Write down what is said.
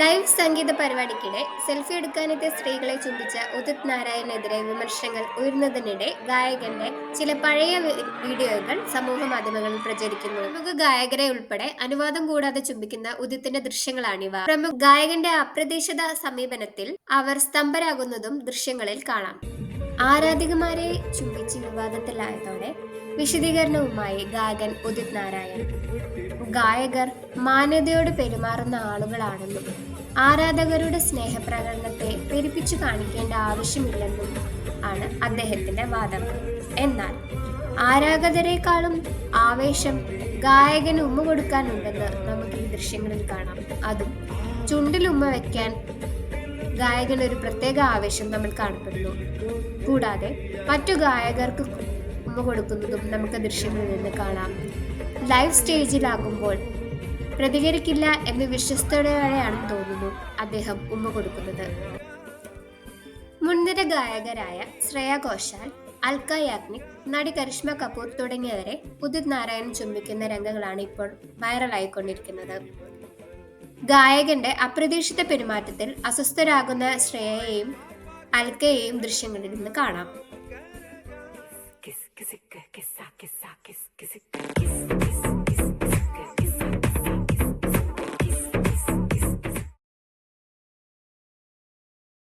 Live സംഗീത പരിപാടിക്കിടെ selfie എടുക്കാനെത്തിയ സ്ത്രീകളെ ചിന്തിച്ച ഉദിത് നാരായണെതിരെ വിമർശനങ്ങൾ ഉയർന്നതിനിടെ ഗായകന്റെ ചില പഴയ വീഡിയോകൾ സമൂഹ മാധ്യമങ്ങളിൽ പ്രചരിക്കുന്നു. പ്രമുഖ ഗായകരെ ഉൾപ്പെടെ അനുവാദം കൂടാതെ ചുംബിക്കുന്ന ഉദിത്തിന്റെ ദൃശ്യങ്ങളാണിവ പ്രമുഖ ഗായകന്റെ അപ്രതീക്ഷിത സമീപനത്തിൽ അവർ സ്തംഭരാകുന്നതും ദൃശ്യങ്ങളിൽ കാണാം. ആരാധികമാരെ ചുംബിച്ച് വിവാദത്തിലായതോടെ വിശദീകരണവുമായി ഗായകൻ ഉദിത് നാരായൺ. ഗായകർ മാന്യതയോട് പെരുമാറുന്ന ആളുകളാണെന്നും ആരാധകരുടെ സ്നേഹപ്രകടനത്തെ പെരുപ്പിച്ചു കാണിക്കേണ്ട ആവശ്യമില്ലെന്നും ആണ് അദ്ദേഹത്തിന്റെ വാദം. എന്നാൽ ആരാധകരെക്കാളും ആവേശം ഗായകന് ഉമ്മ കൊടുക്കാനുണ്ടെന്ന് നമുക്ക് ഈ ദൃശ്യങ്ങളിൽ കാണാം. അതും ചുണ്ടിൽ ഉമ്മ വെക്കാൻ ഗായകന് ഒരു പ്രത്യേക ആവേശം നമ്മൾ കാണപ്പെടുന്നു. കൂടാതെ മറ്റു ഗായകർക്ക് ഉമ്മ കൊടുക്കുന്നതും നമുക്ക് ദൃശ്യങ്ങളിൽ നിന്ന് കാണാം. ലൈവ് സ്റ്റേജിലാകുമ്പോൾ പ്രതികരിക്കില്ല എന്ന് വിശ്വസ്തയോടെയാണ് തോന്നുന്നു അദ്ദേഹം ഉമ്മ കൊടുക്കുന്നത്. മുൻനിര ഗായകരായ ശ്രേയ ഘോഷാൽ അൽക്ക യാഗ്നിക് നടി കരിഷ്മ കപൂർ തുടങ്ങിയവരെ ഉദിത് നാരായണൻ ചുംബിക്കുന്ന രംഗങ്ങളാണ് ഇപ്പോൾ വൈറലായിക്കൊണ്ടിരിക്കുന്നത്. ഗായകന്റെ അപ്രതീക്ഷിത പെരുമാറ്റത്തിൽ അസ്വസ്ഥരാകുന്ന ശ്രേയയെയും അൽക്കയെയും ദൃശ്യങ്ങളിൽ നിന്ന് കാണാം. que, que, que, que, que